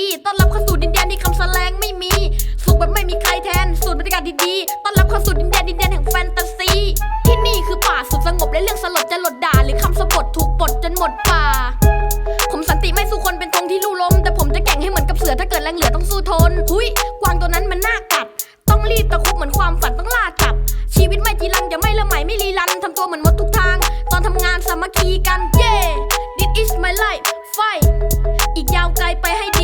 ีต้อนรับเข้าสู่ดินแดนที่คำแสลงไม่มี สุขแบบไม่มีใครแทน สูตรบรรยากาศดีๆต้อนรับเข้าสู่ดินแดนดินแดนแห่งแฟนตาซี ที่นี่คือป่าสุดสงบและเรื่องสลดจะหลดด่า หรือคำสะบดถูกปลดจนหมดป่า ผมสันติไม่สู้คนเป็นธงที่ลู่ลม แต่ผมจะแก่งให้เหมือนกับเสือถ้าเกิดแรงเหลือต้องสู้ทน หุยกวางตัวนั้นมันน่ากัด ต้องรีบตะคุบเหมือนความฝันต้องล่าจับ ชีวิตไม่จีรังอย่าไม่ละไหมไม่รีรันทำตัวเหมือนมดทุกทาง ตอนทำงานสามัคคีกัน เย้ this is my life fight อีกยาวไกลไปให้ดี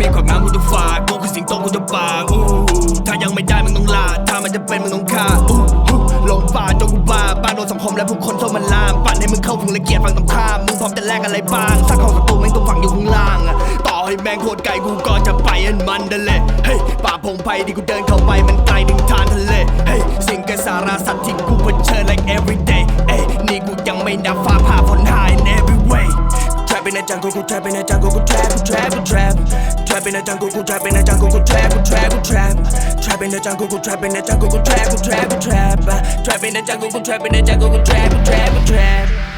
มีความงามกูจะฝากกูคือสิงโตกูจะปาอู้ถ้ายังไม่ได้มึงต้องลา ถ้ามันจะเป็นมึงต้องฆ่าอู้หูหลงป่าจนกูบ้าบ้าโดนสังคมและผู้คนโซ่มันลาม ปั่นให้มึงเข้าถึงละเกียดฝั่งตรงข้ามมึงพร้อมจะแลกอะไรบ้างสักของศัตรู แมงโคตรไกลกูก็จะไปอันมันเดนเลยเฮ้ยป่าพงไพ่ที่กูเดินเข้าไปมันไกลถึงทานทะเลเฮ้ยสิ่งกับสาราสัตว์ที่กูเผชิญ like every day เอ้ยนี่กูยังไม่นับฟ้าผ่าฝนหาย in every way Trap in the jungle, go trap in the jungle, go trap, go trap, go trap. Trap in the jungle, go trap in the jungle, go trap, go trap, go trap. Trap in the jungle, go trap in the jungle, go trap, go trap, go trap. Trap in the jungle, go trap in the jungle, go trap, go trap, go trap.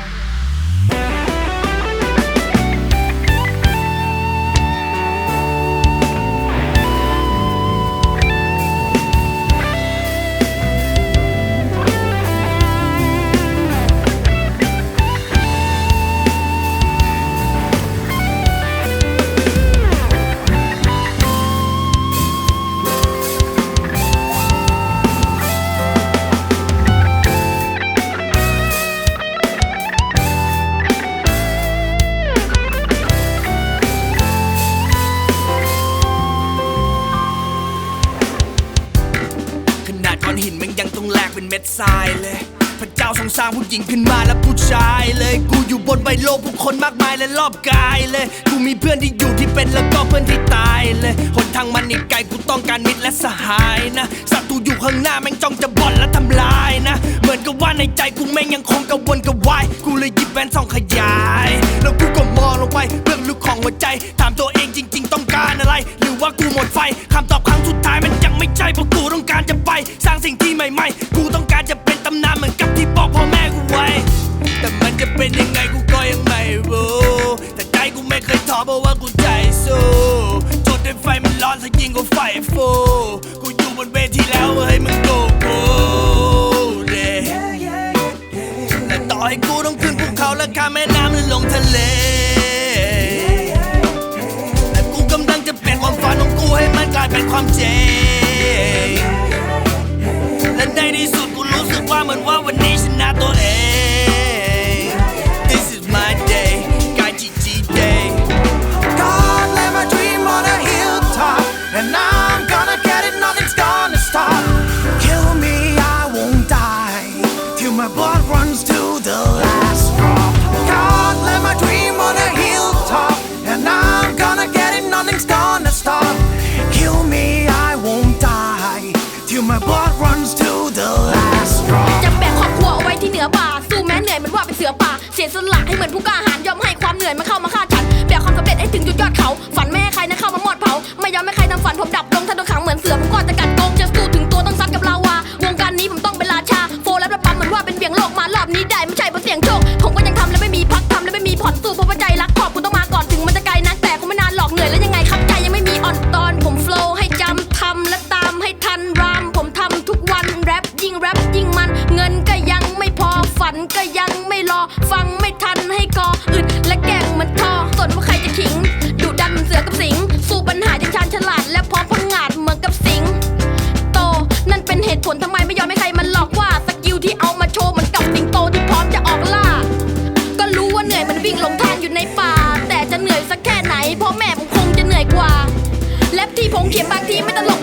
ม็ดทรายเลย พระเจ้าทรงสร้างผู้หญิงขึ้นมาและผู้ชายเลย กูอยู่บนใบโลกผู้คนมากมายและรอบกายเลย กูมีเพื่อนที่อยู่ที่เป็นแล้วก็เพื่อนที่ตายเลยหนทางมันอีกไกลกูต้องการมิตรและสหายนะศัตรูอยู่ข้างหน้าแม่งจ้องจะบ่อนและทำลายนะ เหมือนกับว่าในใจกูแม่งยังคงกระวนกระวาย กูเลยหยิบแว่นส่องขยาย แล้วกูก็มองลงไปเบื้องลึกของหัวใจ จะเป็นยังไงกูก็ยังไม่รู้ แต่ใจกูไม่เคยท้อเพราะว่ากูใจสู้จนด้วยไฟมันร้อนซะยิ่งกว่าไฟฟูกูอยู่บนเวทีแล้วเฮ้ยมึงดูกูเดแต่ต่อให้กูต้องขึ้นภูเขาและข้ามแม่น้ำและลงทะเลแต่กูกำลังจะเปลี่ยนความฝันของกูให้มันกลายเป็นความจริงและในที่สุดกูรู้สึกว่าเหมือนว่าวันนี้ เสือป่าเสียสละให้เหมือนผู้กล้าหาญยอมให้ความเหนื่อยมาเข้ามาฆ่าฉันแบกความสำเร็จให้ถึงจุดยอดเขา ฝันไม่ให้ใครนะเข้ามามอดเผา ไม่ยอมให้ใครทำฝันผมดับลงถ้าโดนขังเหมือนเสือผมก็จะกัด ฟังไม่ทันให้คออึดและแกล้งเหมันทอส่วนว่าใครจะขิงดุดันเหมือนเสือกับสิง สู้ปัญหายังชาญฉลาด และพร้อมพังงาดเหมือนกับสิง โต นั่นเป็นเหตุผลทำไมไม่ยอมให้ใครมันหลอกว่าสกิลที่เอามาโชว์เหมือนกับสิงโตที่พร้อมจะออกล่า ก็รู้ว่าเหนื่อยมันวิ่งหลงทางอยู่ในป่า แต่จะเหนื่อยสักแค่ไหนพ่อแม่ผมคงจะเหนื่อยกว่า และที่ผมเขียนบางทีไม่ตลก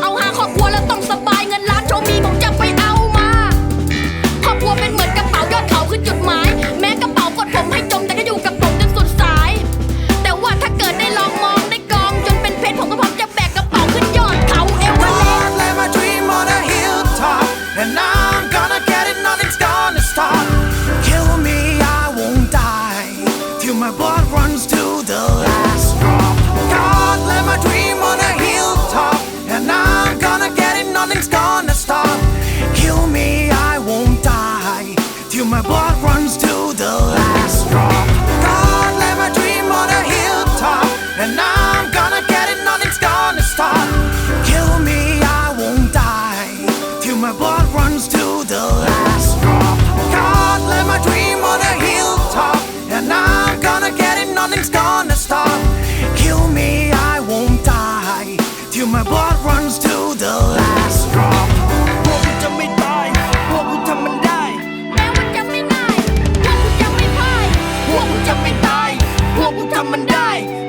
มันได้